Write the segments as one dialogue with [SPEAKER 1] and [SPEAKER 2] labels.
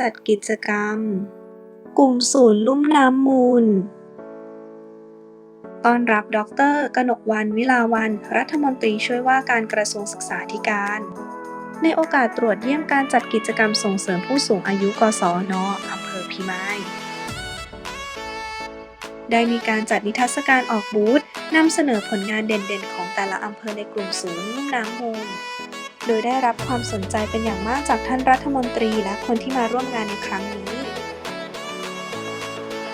[SPEAKER 1] จัดกิจกรรม กลุ่มศูนย์ลุ่มน้ำมูล ต้อนรับดร กนกวรรณวิลาวัน รัฐมนตรีช่วยว่าการกระทรวงศึกษาธิการ ในโอกาสตรวจเยี่ยมการจัดกิจกรรมส่งเสริมผู้สูงอายุกศนอำเภอพิมายได้มีการจัดนิทรรศการออกบูธนำเสนอผลงานเด่นๆ ของแต่ละอำเภอในกลุ่มศูนย์ลุ่มน้ำมูล โดยได้รับความสนใจเป็นอย่างมากจากท่านรัฐมนตรีและคนที่มาร่วมงานในครั้งนี้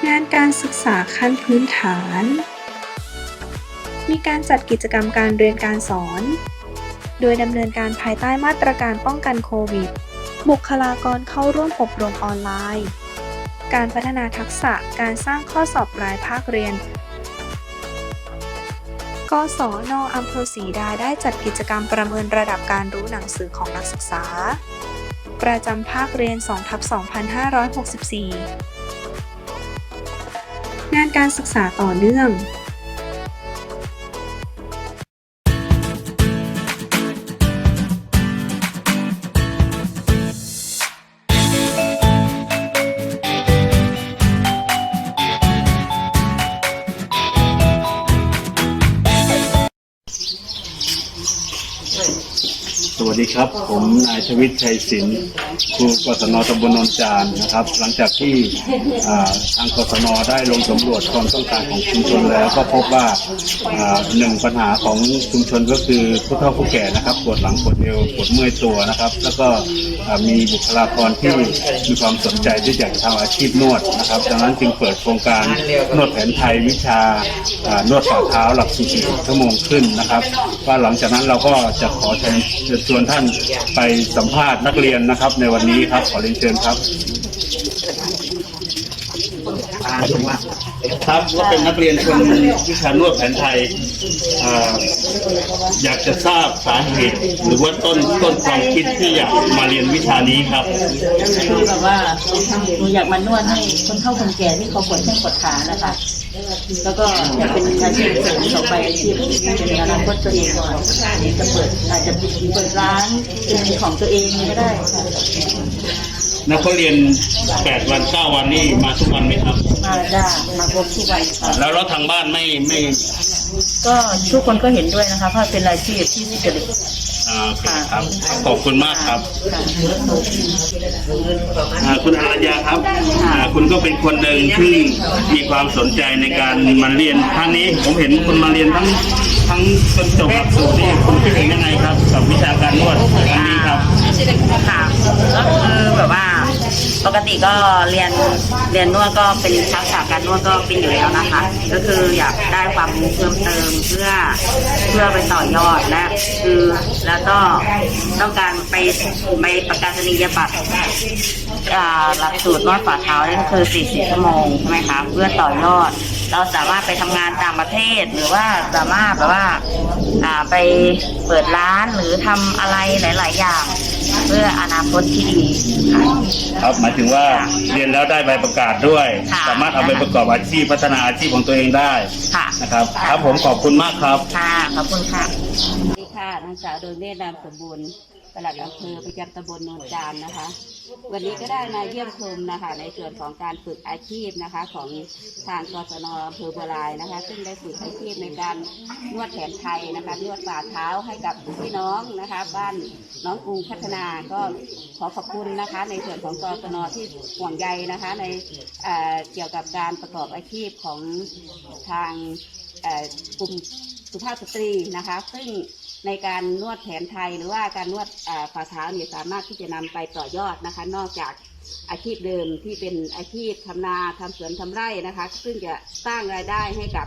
[SPEAKER 1] งานการศึกษาขั้นพื้นฐาน มีการจัดกิจกรรมการเรียนการสอน โดยดำเนินการภายใต้มาตรการป้องกันโควิด บุคลากรเข้าร่วมอบรมออนไลน์ การพัฒนาทักษะการสร้างข้อสอบรายภาคเรียน กศนอำเภอศรีดาได้จัดกิจกรรมประเมินระดับการรู้หนังสือของนักศึกษา ประจำภาคเรียน2ทับ2564 งานการศึกษาต่อเนื่อง
[SPEAKER 2] ครับ ผมนายชวิตชัยศิลป์ครูกศนตำบลนนจานนะครับ หลังจากที่อ่าทางกศนได้ลงสำรวจความต้องการของชุมชนแล้ว ก็พบว่าอ่าหนึ่งปัญหาของชุมชนก็คือผู้เฒ่าผู้แก่นะครับปวดหลังปวดเอวปวดเมื่อยตัวนะครับ แล้วก็อ่ามีบุคลากรที่มีความสนใจที่อยากจะทำอาชีพนวดนะครับดังนั้นจึงเปิดโครงการนวดแผนไทยวิชาอ่านวดฝ่าเท้าหลักสูตร46ชั่วโมงขึ้นนะครับว่าหลังจากนั้นเราก็จะขอเชิญชวนท่านไปสัมภาษณ์นักเรียนนะครับ ในวันนี้ครับขอเรียนเชิญครับ ครับก็เป็นนักเรียนคนวิชานวดแผนไทยอ่าอยากจะทราบสาเหตุ หรือว่าต้นต้นความคิดที่อยากมาเรียนวิชานี้ครับ
[SPEAKER 3] คือแบบว่าหนูอยากมานวดให้คนเฒ่าคนแก่ที่เขาปวดแข้งปวดขานะคะแล้วก็อยากเป็นอาชีพเสริมต่อไปอาชีพเป็นอนาคตตัวเองก่อนจะเปิดอาจจะเปิดร้านเป็นของตัวเองก็ได้ค่ะ
[SPEAKER 2] นักเรียน 8 วัน 9 วันนี่มาทุกวันไหมครับ
[SPEAKER 3] มาได้มาพบทุกวันค่ะ
[SPEAKER 2] แล้วแล้วทางบ้านไม่ไม่
[SPEAKER 3] ก็ทุกคนก็เห็นด้วยนะคะเพราะเป็นอาชีพที่สุจริต
[SPEAKER 2] อ่าโอเคครับขอบคุณมากครับ
[SPEAKER 3] ค่ะ
[SPEAKER 2] อ่าคุณอารยาครับอ่าคุณก็เป็นคนหนึ่งที่มีความสนใจในการมาเรียนครั้งนี้ ผมเห็นคุณมาเรียนทั้งทั้งจนจบหลักสูตรนี่คุณคิดเห็นยังไงครับ กับวิชาการนวดครั้งนี้ครับ
[SPEAKER 4] กติก็เรียนเรียนนวดก็เป็นทักษะการนวดก็เป็นอยู่แล้วนะคะ ก็คืออยากได้ความรู้เพิ่มเติมเพื่อเพื่อไปต่อยอดและคือแล้วก็ต้องการไปไปประกาศนียบัตรอาหลักสูตรนวดฝ่าเท้านี่ก็คือ 40 ชั่วโมงใช่ไหมคะเพื่อต่อยอด เราสามารถไปทำงานต่างประเทศหรือว่าสามารถแบบว่าอ่าไปเปิดร้านหรือทำอะไรหลาย ๆ อย่าง เพื่ออนาคตที่ดีค่ะ
[SPEAKER 2] ครับหมายถึงว่าเรียนแล้วได้ใบประกาศด้วย
[SPEAKER 4] ค่ะ
[SPEAKER 2] สามารถเอาไปประกอบอาชีพพัฒนาอาชีพของตัวเองได้
[SPEAKER 4] ค่ะ
[SPEAKER 2] นะครับครับผมขอบคุณมากครับ
[SPEAKER 4] ค่ะขอบคุณค่ะ
[SPEAKER 5] สวัสดีค่ะนางสาวโดยเนตรนามสมบูรณ์ ปลัดอำเภอประจำตำบลโนนจานนะคะ วันนี้ก็ได้มาเยี่ยมชมนะคะ ในส่วนของการฝึกอาชีพนะคะ ของทางกศนอำเภอบัวลายนะคะ ซึ่งได้ฝึกอาชีพในการนวดแผนไทยนะคะนวดฝ่าเท้าให้กับพี่น้องนะคะ บ้านน้องกรุงพัฒนาก็ขอขอบคุณนะคะ ในส่วนของกศนที่ห่วงใยนะคะ ในเอ่อเกี่ยวกับการประกอบอาชีพของทางเอ่อกลุ่มสุภาพสตรีนะคะ ซึ่ง ในการนวดแผนไทยหรือว่าการนวดฝ่าเท้าเนี่ยสามารถที่จะนำไปต่อยอดนะคะ นอกจากอาชีพเดิมที่เป็นอาชีพทำนาทำสวนทำไร่นะคะ ซึ่งจะสร้างรายได้ให้กับ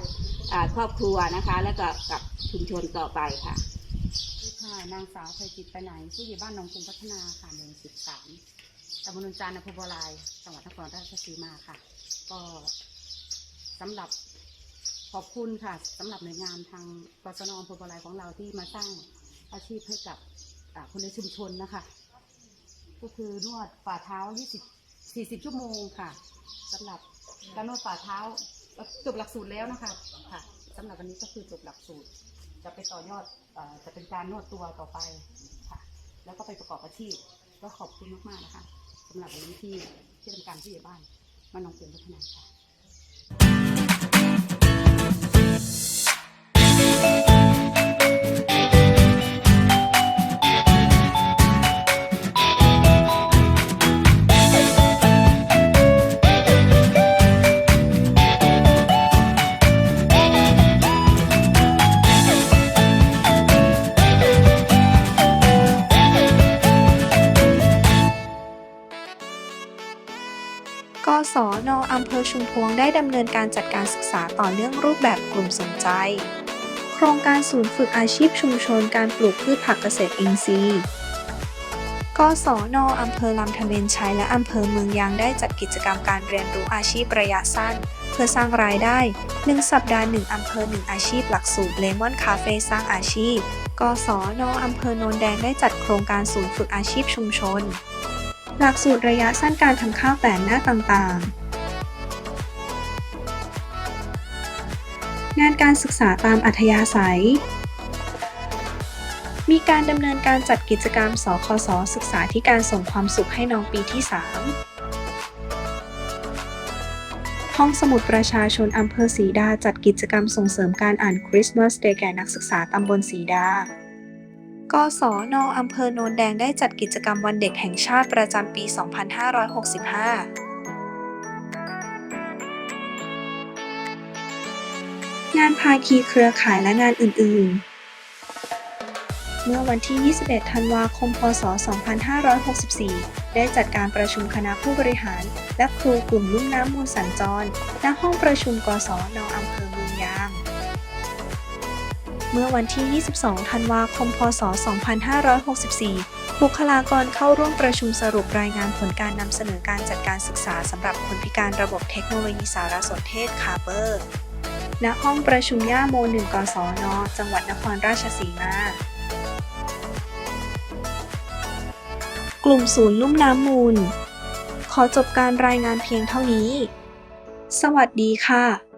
[SPEAKER 5] ครอบครัวนะคะ และก็กับชุมชนต่อไปค่ะ
[SPEAKER 6] ค่ะนางสาวเคยจิตไปไหนผู้ใหญ่บ้านหนองกรุงพัฒนาค่ะหนึ่งสิบสามตำบลนนจานอำเภอบัวลายจังหวัดนครราชสีมาค่ะ ก็สำหรับ ขอบคุณค่ะสำหรับหน่วยงานทางกศนอำเภอบัวลายของเราที่มาสร้างอาชีพให้กับคนในชุมชนนะคะ ก็คือนวดฝ่าเท้า 20 40 ชั่วโมงค่ะสำหรับการนวดฝ่าเท้าจบหลักสูตรแล้วนะคะค่ะสำหรับวันนี้ก็คือจบหลักสูตร จะไปต่อยอดจะเป็นการนวดตัวต่อไปค่ะ แล้วก็ไปประกอบอาชีพก็ขอบคุณมากๆนะคะสำหรับวันนี้ที่ที่ทำการผู้ใหญ่บ้านบ้านหนองกรุงพัฒนาค่ะ
[SPEAKER 1] กศนอำเภอชุมพวงได้ดำเนินการจัดการศึกษาต่อเนื่องรูปแบบกลุ่มสนใจ โครงการศูนย์ฝึกอาชีพชุมชนการปลูกพืชผักเกษตรอินทรีย์กศนอำเภอลำธเมนชัยและอำเภอเมืองยางได้จัดกิจกรรมการเรียนรู้อาชีพระยะสั้น เพื่อสร้างรายได้ 1 สัปดาห์ 1อำเภอ 1 อาชีพหลักสูตรเลมอนคาเฟ่สร้างอาชีพกศนอำเภอโนนแดงได้จัดโครงการศูนย์ฝึกอาชีพชุมชน หลักสูตรระยะสั้นการทำข้าวแต่หน้าต่างๆ งานการศึกษาตามอัธยาศัย มีการดำเนินการจัดกิจกรรม สคส ศึกษาที่การส่งความสุขให้น้องปีที่ 3 ห้องสมุดประชาชนอำเภอศรีดาจัดกิจกรรมส่งเสริมการอ่านคริสต์มาสเดย์แก่นักศึกษาตำบลศรีดา กศนอำเภอโนนแดงได้จัดกิจกรรมวันเด็กแห่งชาติประจำปี 2565งานภาคีเครือข่ายและงานอื่น ๆ เมื่อวันที่ 21 ธันวาคม พศ 2564 ได้จัดการประชุมคณะผู้บริหาร และครูกลุ่มลุ่มน้ำมูลสัญจร ณ ห้องประชุมกศนอำเภอ เมื่อวันที่ 22 ธันวาคม พศ 2564 บุคลากรเข้าร่วมประชุมสรุปรายงานผลการนำเสนอการจัดการศึกษาสำหรับคนพิการระบบเทคโนโลยีสารสนเทศคาเบอร์ ณ ห้องประชุมย่าโม 1 กศน จังหวัดนครราชสีมากลุ่มศูนย์ลุ่มน้ำมูล ขอจบการรายงานเพียงเท่านี้ สวัสดีค่ะ